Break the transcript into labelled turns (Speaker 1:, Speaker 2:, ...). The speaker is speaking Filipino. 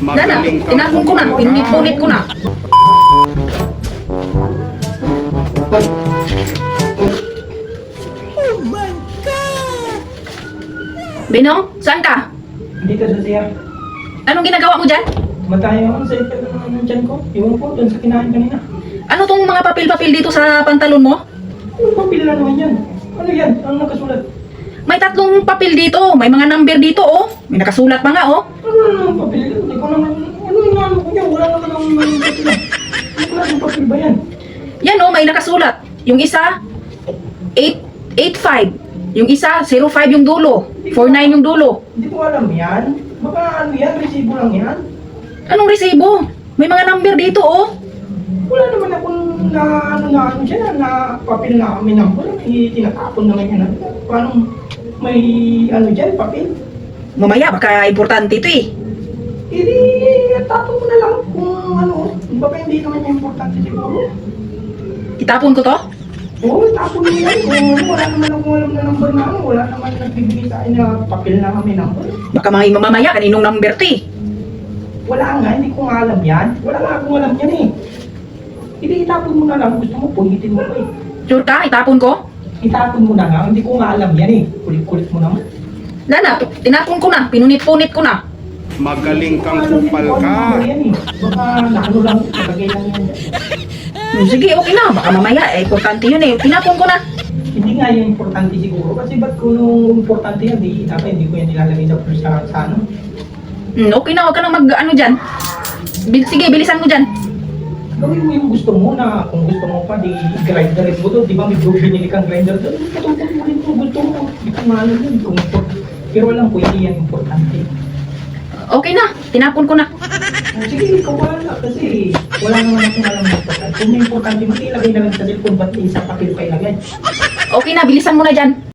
Speaker 1: Ka.
Speaker 2: tinapon ko na, pinunit-punit ko na. Bino, saan ka?
Speaker 3: Dito sa siya.
Speaker 2: Anong ginagawa mo dyan?
Speaker 3: Matayo ako sa ito ng tiyan ko. Iwan ko doon sa kinain kanina.
Speaker 2: Ano tong mga papel-papel dito sa pantalon mo?
Speaker 3: Ano ba pila naman yan? Ano yan? Ano nakasulat?
Speaker 2: May tatlong papel dito, may mga number dito oh. May nakasulat pa nga oh.
Speaker 3: Ano naman papel? Hindi ko naman... Ano yung ano ko? Wala naman ang mga papel. Ba yung papel ba yan?
Speaker 2: Yan oh, may nakasulat. Yung isa 8 85. Yung isa 05 yung dulo, 49 yung dulo.
Speaker 3: Hindi ko alam yan. Baka ano yan? Resibo lang yan?
Speaker 2: Anong resibo? May mga number dito oh.
Speaker 3: Wala naman akong na ano na ano siya na papel na kami ng wala. May tinatapon naman yan. Paano may ano dyan papel?
Speaker 2: Mamaya baka importante ito eh.
Speaker 3: Hindi, tapon mo na lang kung ano. Baka hindi naman yung importante siguro.
Speaker 2: Itapon ko to?
Speaker 3: Oo, tapon mo yan. Kung ano, wala naman akong alam na number na ano. Wala naman nagbibigay sa akin na papel na kami number.
Speaker 2: Baka mga mamaya kaninong number to eh.
Speaker 3: Wala nga, hindi ko nga alam yan. Wala nga akong alam yan eh. Hindi, itapon mo na lang. Gusto mo, punitin mo ko eh.
Speaker 2: Sure ka? Itapon ko?
Speaker 3: Itapon mo na nga. Hindi ko nga alam yan eh. Kulit-kulit mo naman.
Speaker 2: Lana, tinapon ko na, pinunit-punit ko na.
Speaker 1: Magaling kang kupal ka.
Speaker 2: Hmm, Sige, okay na. Baka mamaya, eh, importante yun eh. Tinapon ko na.
Speaker 3: Hindi nga yung importante siguro. Kasi ba't kung nung importante yan, di, dapat hindi ko yan nilalagay sa, sa, sa ano.
Speaker 2: Hmm, okay na, huwag ka na mag, ano dyan. Bil- sige, bilisan mo dyan.
Speaker 3: Gawin mo yung gusto mo na kung gusto mo pa, di grinderin mo to. Di ba may binili kang grinder doon? Patutulin mo, gusto mo. Di ko mahalo yun. Kung import. Pero alam ko, hindi yan importante.
Speaker 2: Okay na, tinapon ko na.
Speaker 3: Ah, Sige, ikaw wala. Kasi wala naman akong alam na importante. Kung may importante mo, ilagay na lang sa cellphone. Ba't sa papel pa ilagay?
Speaker 2: Okay na, bilisan mo na dyan.